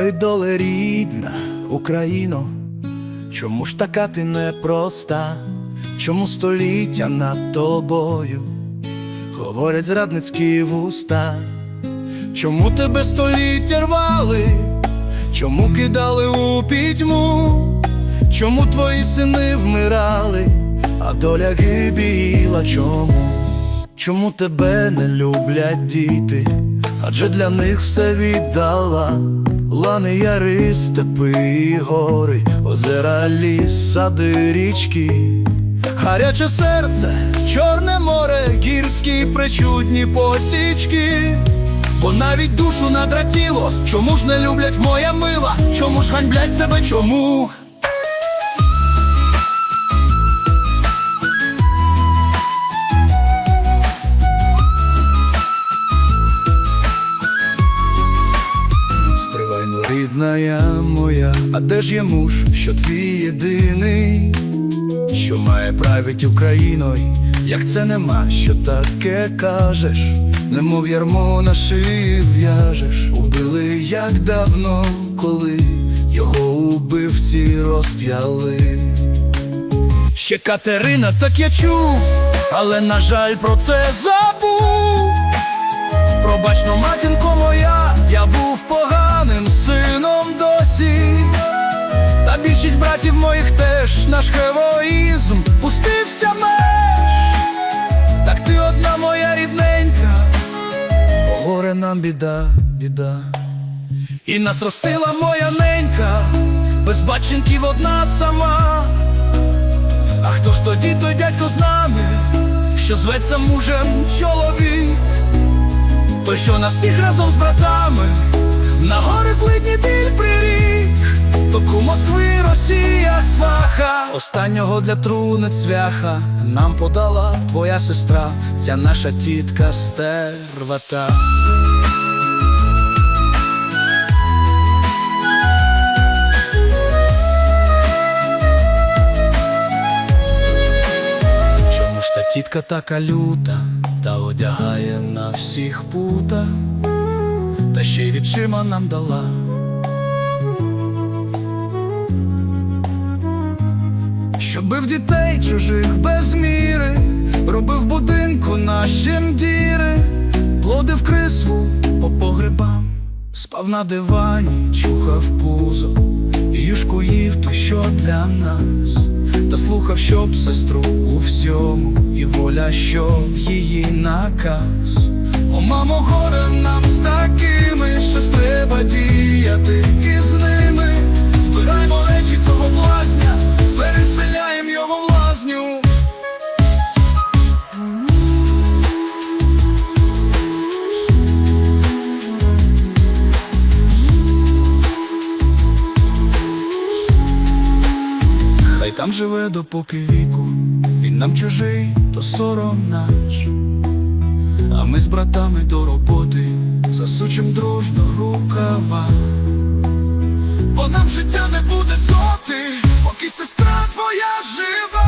би доле рідна Україно, чому ж така ти непроста, чому століття над тобою говорять зрадницькі вуста, чому тебе століття рвали, чому кидали у пітьму, чому твої сини вмирали, а доля гибіла чому? Чому тебе не люблять діти? Адже для них все віддала Лани, яри, степи гори, озера, ліс, сади, річки, гаряче серце, чорне море, гірські причудні потічки, бо навіть душу надратіло, чому ж не люблять моя мила, чому ж ганьблять тебе, чому? Стривай, ну рідна я моя, а де ж є муж, що твій єдиний, що має править Україною, як це нема, що таке кажеш, немов ярмо на шиї в'яжеш, убили як давно, коли його убивці розп'яли. Ще Катерина, так я чув, але на жаль про це забув. Наш героїзм пустився меж. Так ти одна моя рідненька, горе нам біда, біда. І нас ростила моя ненька, без баченьків одна сама. А хто ж тоді той дядько з нами, що зветься мужем чоловік? Той, що нас всіх разом з братами на гори злидні біль прирік, Останнього для труни цвяха Нам подала твоя сестра, ця наша тітка стервата. Чому ж та тітка така люта, та одягає на всіх пута, та ще й відчима нам дала. Бив дітей чужих без міри, робив будинку нашим діри, плодив крисву по погребам, спав на дивані, чухав пузо, юшку їв то, що для нас, та слухав, щоб сестру у всьому, і воля, щоб її наказ. О, мамо, горе нам з такими, що треба діяти живе допоки віку, він нам чужий, то сором наш, а ми з братами до роботи засучим дружно рукава, бо нам життя не буде доти, поки сестра твоя жива.